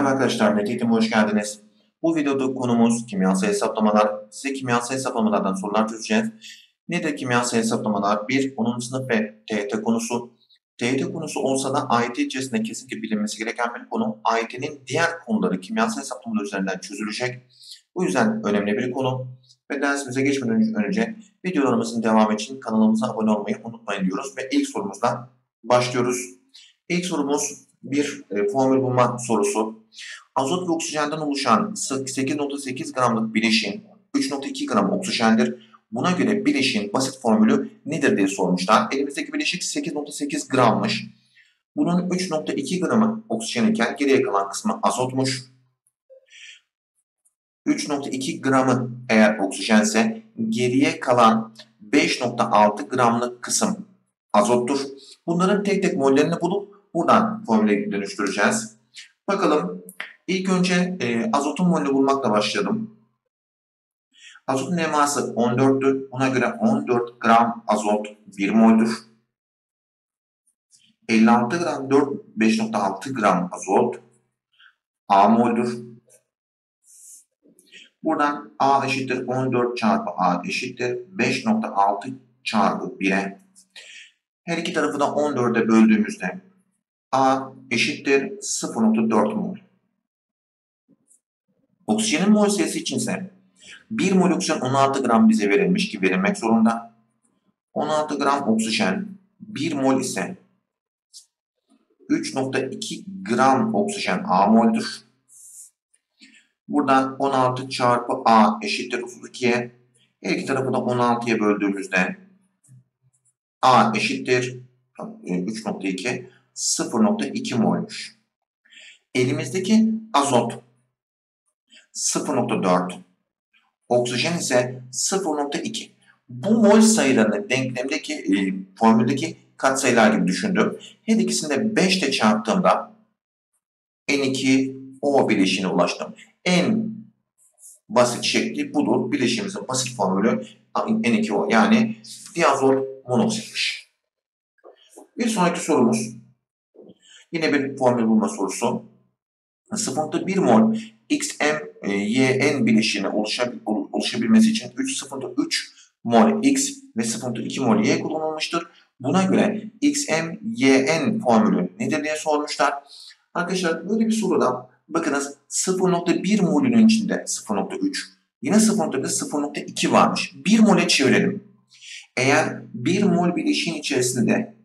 Merhaba arkadaşlar, Netit'ime hoş geldiniz. Bu videoda konumuz kimyasal hesaplamalar. Size kimyasal hesaplamalardan sorular çözeceğiz. Nedir kimyasal hesaplamalar? Bir, 10. sınıf ve TYT konusu. TYT konusu olsa da AYT içerisinde kesinlikle bilinmesi gereken bir konu. AYT'nin diğer konuları kimyasal hesaplamalar üzerinden çözülecek. Bu yüzden önemli bir konu. Ve dersimize geçmeden önce videolarımızın devamı için kanalımıza abone olmayı unutmayın diyoruz. Ve ilk sorumuzla başlıyoruz. İlk sorumuz bir e, formül bulma sorusu. Azot ve oksijenden oluşan 8.8 gramlık bileşin 3.2 gram oksijendir. Buna göre bileşin basit formülü nedir diye sormuşlar. Elimizdeki bileşik 8.8 grammış. Bunun 3.2 gramı oksijen iken geriye kalan kısmı azotmuş. 3.2 gramı eğer oksijense geriye kalan 5.6 gramlık kısım azottur. Bunların tek tek mollerini bulup buradan formüle dönüştüreceğiz. Bakalım ilk önce e, azotun molünü bulmakla başlayalım. Azotun eması 14'tü. Buna göre 14 gram azot 1 mol'dur. 56 gram 4 5.6 gram azot A mol'dur. Buradan A eşittir 14 çarpı A eşittir 5.6 çarpı 1'e. Her iki tarafı da 14'e böldüğümüzde A eşittir 0.4 mol. Oksijenin mol sayısı içinse 1 mol oksijen 16 gram bize verilmiş ki verilmek zorunda. 16 gram oksijen 1 mol ise 3.2 gram oksijen A mol'dur. Buradan 16 çarpı A eşittir 32'ye. Her iki tarafı da 16'ya böldüğümüzde A eşittir 3.2 0.2 molmuş. Elimizdeki azot 0.4, oksijen ise 0.2. Bu mol sayılarını denklemdeki e, formüldeki katsayılar gibi düşündüm. Her ikisini de 5 ile çarptığımda N2O bileşiğine ulaştım. En basit şekli budur. Bileşiğimizin basit formülü N2O yani diazot monoksitmiş. Bir sonraki sorumuz Yine bir formül bulma sorusu. 0.1 mol XM e, YN bileşiğine oluşabilmesi için 3.3 mol X ve 0.2 mol Y kullanılmıştır. Buna göre XM YN formülü nedir diye sormuşlar. Arkadaşlar böyle bir soruda bakınız 0.1 molünün içinde 0.3 yine 0.1 0.2 varmış. 1 mole çevirelim. Eğer 1 mol bileşiğin içerisinde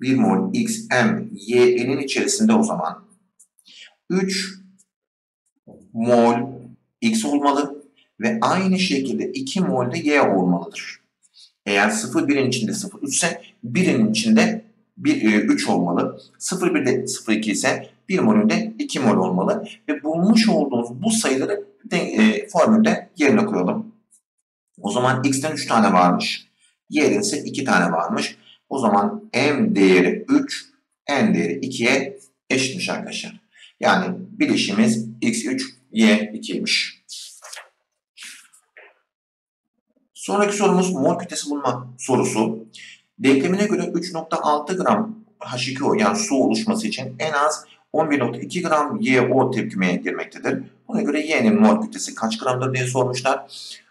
1 mol x, m, y, n'in içerisinde o zaman 3 mol x olmalı ve aynı şekilde 2 mol de y olmalıdır. Eğer 0 1'in içinde 0 3 ise 1'in içinde 1, 3 e, olmalı. 0 1'de 0 2 ise 1 molünde 2 mol olmalı. Ve bulmuş olduğumuz bu sayıları de, e, formülde yerine koyalım. O zaman x'ten 3 tane varmış. Y'den ise 2 tane varmış. O zaman m değeri 3, n değeri 2'ye eşitmiş arkadaşlar. Yani bileşimiz x3, y2'ymiş. Sonraki sorumuz mol kütlesi bulma sorusu. Denklemine göre 3.6 gram H2O yani su oluşması için en az 11.2 gram YO tepkimeye girmektedir. Buna göre Y'nin mol kütlesi kaç gramdır diye sormuşlar.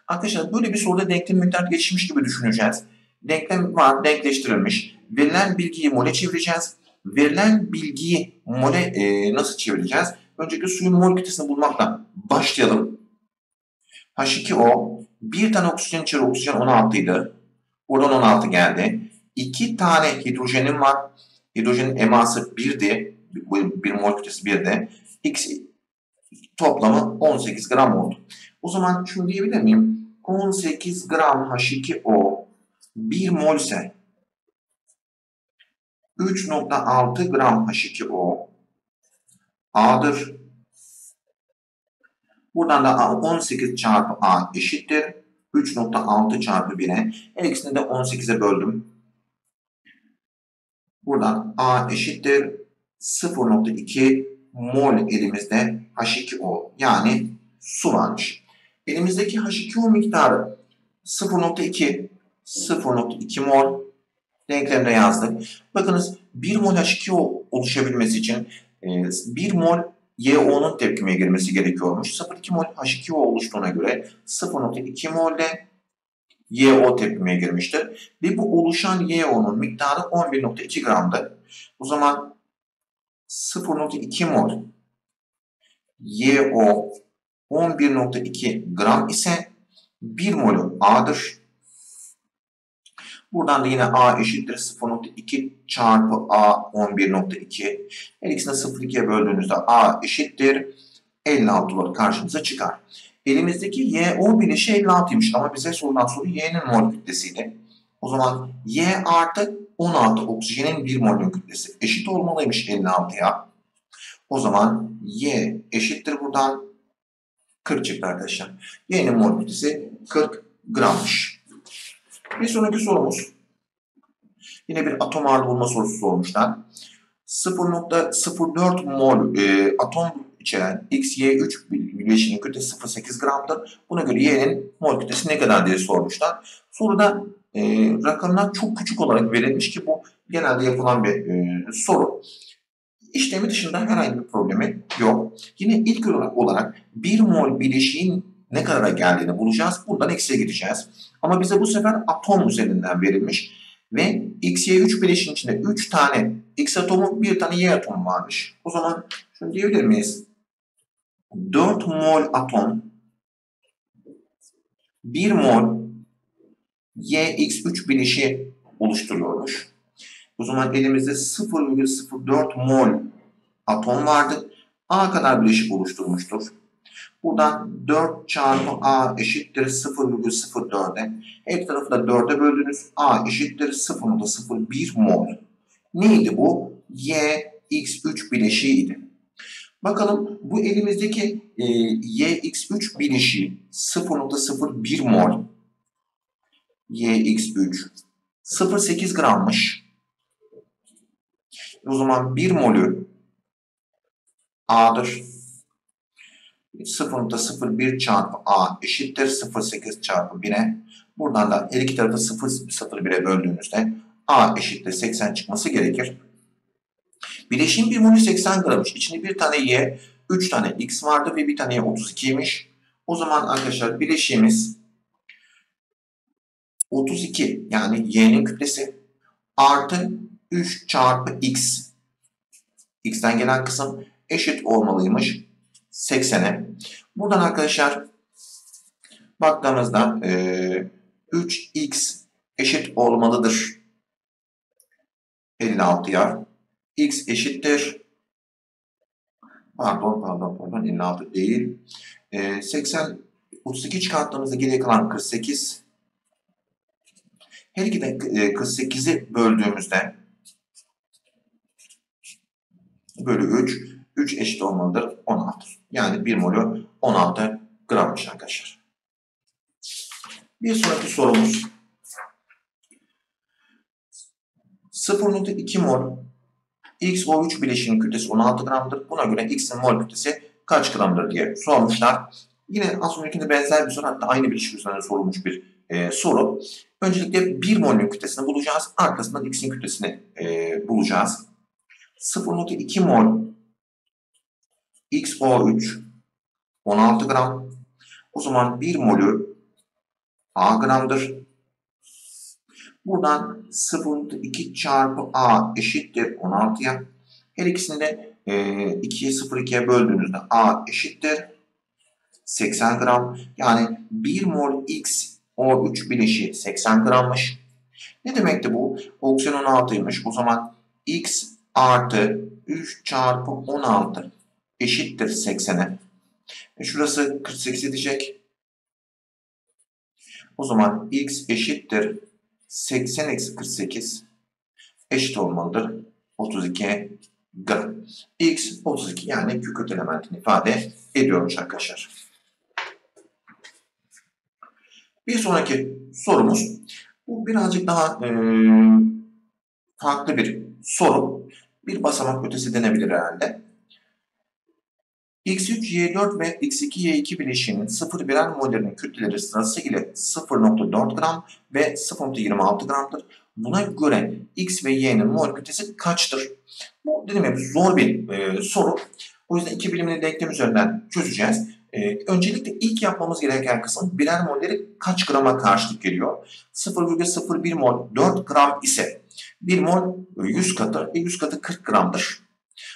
Arkadaşlar böyle bir soruda denklem miktar geçmiş gibi düşüneceğiz denklem var, denkleştirilmiş. Verilen bilgiyi mole çevireceğiz. Verilen bilgiyi mole e, nasıl çevireceğiz? Önceki suyun mol kütlesini bulmakla başlayalım. H2O, bir tane oksijen içeri oksijen 16 idi. Buradan 16 geldi. İki tane hidrojenim var. Hidrojenin eması 1'di. Bir mol kütlesi 1'di. X toplamı 18 gram oldu. O zaman şunu diyebilir miyim? 18 gram H2O 1 mol ise 3.6 gram H2O A'dır. Buradan da 18 çarpı A eşittir. 3.6 çarpı 1'e. Her ikisini de 18'e böldüm. Buradan A eşittir. 0.2 mol elimizde H2O yani su varmış. Elimizdeki H2O miktarı 0.2 0.2 mol denklemde yazdık. Bakınız 1 mol H2O oluşabilmesi için e, 1 mol YO'nun tepkimeye girmesi gerekiyormuş. 0,2 mol H2O oluştuğuna göre 0,2 molde YO tepkimeye girmiştir. Ve bu oluşan YO'nun miktarı 11,2 gramdı. O zaman 0,2 mol YO 11,2 gram ise 1 molü A'dır. Buradan da yine A eşittir 0.2 çarpı A 11.2. Her ikisini 0.2'ye böldüğünüzde A eşittir 56 olarak karşımıza çıkar. Elimizdeki YO bileşi 56'ymış ama bize sorulan soru Y'nin mol kütlesiydi. O zaman Y artı 16 oksijenin 1 molün kütlesi eşit olmalıymış 56'ya. O zaman Y eşittir buradan 40 çıktı arkadaşlar. Y'nin mol kütlesi 40 grammış. Bir sonraki sorumuz. Yine bir atom ağırlığı bulma sorusu sormuşlar. 0.04 mol e, atom içeren XY3 bileşiğinin kütlesi 0.8 gramdır. Buna göre Y'nin mol kütlesi ne kadar diye sormuşlar. Soruda e, rakamlar çok küçük olarak verilmiş ki bu genelde yapılan bir e, soru. İşlemi dışında herhangi bir problemi yok. Yine ilk olarak 1 mol bileşiğin ne kadara geldiğini bulacağız. Buradan eksiye gideceğiz. Ama bize bu sefer atom üzerinden verilmiş. Ve X, Y 3 bileşiğin içinde 3 tane X atomu, bir tane Y atomu varmış. O zaman şunu diyebilir miyiz? 4 mol atom 1 mol YX3 bileşiği oluşturuyormuş. O zaman elimizde 0,04 mol atom vardı. A kadar bileşik oluşturmuştur. Buradan 4 çarpı A eşittir 0,04'e. Her tarafı da 4'e böldünüz. A eşittir 0,01 mol. Neydi bu? Y X3 bileşiğiydi. Bakalım bu elimizdeki e, YX3 bileşiği 0,01 mol. YX3 0,8 grammış. O zaman 1 molü A'dır. 0.01 çarpı A eşittir 0.8 çarpı 1'e. Buradan da her iki tarafı 0.01'e böldüğünüzde A eşittir 80 çıkması gerekir. Bileşiğin bir molü 80 grammış. İçinde bir tane Y, 3 tane X vardı ve bir tane Y 32'ymiş. O zaman arkadaşlar bileşiğimiz 32 yani Y'nin kütlesi artı 3 çarpı X. X'ten gelen kısım eşit olmalıymış 80'e. Buradan arkadaşlar baktığımızda e, 3x eşit olmalıdır 56'ya. x eşittir pardon pardon pardon 56 değil. E, 80 32 çıkarttığımızda geriye kalan 48 her iki de 48'i böldüğümüzde bölü 3 3 eşit olmalıdır 16. Yani 1 molü 16 grammış arkadaşlar. Bir sonraki sorumuz 0.2 mol XO3 bileşiğinin kütlesi 16 gramdır. Buna göre X'in mol kütlesi kaç gramdır diye sormuşlar. Yine az öncekinde benzer bir soru hatta aynı bileşik üzerine sorulmuş bir e, soru. Öncelikle 1 molün kütlesini bulacağız. Arkasından X'in kütlesini e, bulacağız. 0.2 mol XO3 16 gram. O zaman 1 molü A gramdır. Buradan 0.2 çarpı A eşittir 16'ya. Her ikisini de e, 2'ye 0.2'ye böldüğünüzde A eşittir 80 gram. Yani 1 mol X O3 bileşiği 80 grammış. Ne demekti bu? Oksijen 16'ymış. O zaman X artı 3 çarpı 16 eşittir 80'e. E şurası 48 edecek. O zaman x eşittir 80 eksi 48 eşit olmalıdır. 32 gram. x 32 yani kükürt elementini ifade ediyormuş arkadaşlar. Bir sonraki sorumuz. Bu birazcık daha e, farklı bir soru. Bir basamak ötesi denebilir herhalde. X3Y4 ve X2Y2 bileşiğinin 0 birer mollerinin kütleleri sırasıyla 0.4 gram ve 0.26 gramdır. Buna göre X ve Y'nin mol kütlesi kaçtır? Bu dediğim gibi zor bir e, soru. O yüzden iki bilimini denklem üzerinden çözeceğiz. E, öncelikle ilk yapmamız gereken kısım birer molleri kaç grama karşılık geliyor? 0,01 mol 4 gram ise 1 mol 100 katı, 100 katı 40 gramdır.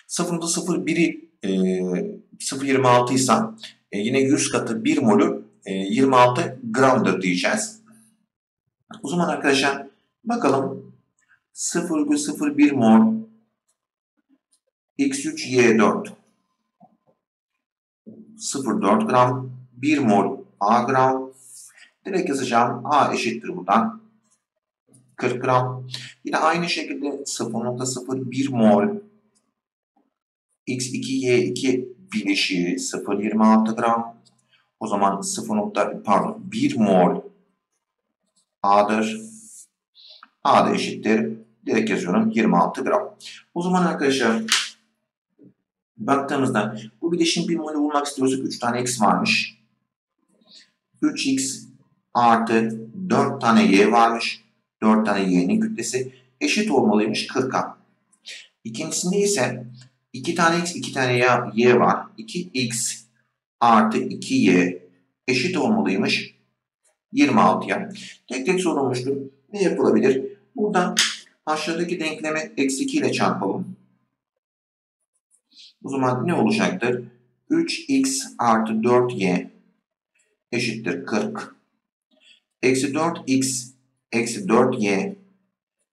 0,01'i e, 0,26 ise e, yine 100 katı 1 molü e, 26 gramdır diyeceğiz. O zaman arkadaşlar bakalım. 0,01 mol X3Y4 0,4 gram 1 mol A gram. Direkt yazacağım. A eşittir buradan. 40 gram. Yine aynı şekilde 0,01 mol X2Y2 bileşiği 0,26 gram o zaman 0. pardon 1 mol A'dır. A da eşittir. Direkt yazıyorum 26 gram. O zaman arkadaşlar baktığımızda bu bileşin bir molü bulmak istiyorsak 3 tane x varmış. 3x artı 4 tane y varmış. 4 tane y'nin kütlesi eşit olmalıymış 40'a. İkincisinde ise 2 tane x 2 tane y var. 2x artı 2y eşit olmalıymış 26'ya. Tek tek sorulmuştur. Ne yapılabilir? Buradan aşağıdaki denklemi eksi 2 ile çarpalım. O zaman ne olacaktır? 3x artı 4y eşittir 40. Eksi 4x eksi 4y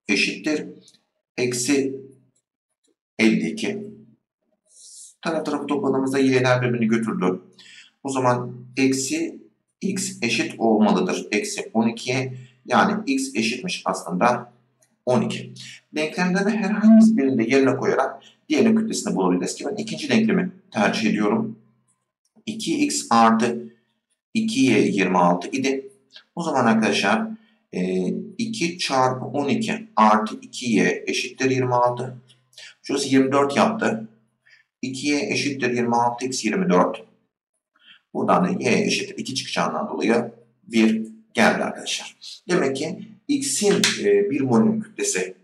eşittir. Eksi 52. Taraf tarafı topladığımızda y'ler birbirini götürdü. O zaman eksi x eşit olmalıdır. Eksi 12'ye yani x eşitmiş aslında 12. Denklemlerini herhangi birinde yerine koyarak diğerinin kütlesini bulabiliriz ki ben ikinci denklemi tercih ediyorum. 2x artı 2y 26 idi. O zaman arkadaşlar 2 e, çarpı 12 artı 2y eşittir 26. Şurası 24 yaptı. 2y eşittir 26x 24. Buradan da y eşittir 2 çıkacağından dolayı 1 geldi arkadaşlar. Demek ki x'in e, molün kütlesi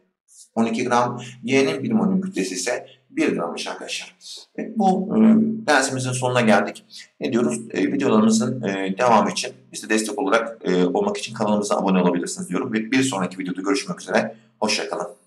12 gram, y'nin bir molün kütlesi ise 1 grammış arkadaşlar. Evet, bu e, dersimizin sonuna geldik. Ne diyoruz? E, videolarımızın e, devamı için bize destek olarak olmak için kanalımıza abone olabilirsiniz diyorum. Ve bir sonraki videoda görüşmek üzere. Hoşçakalın.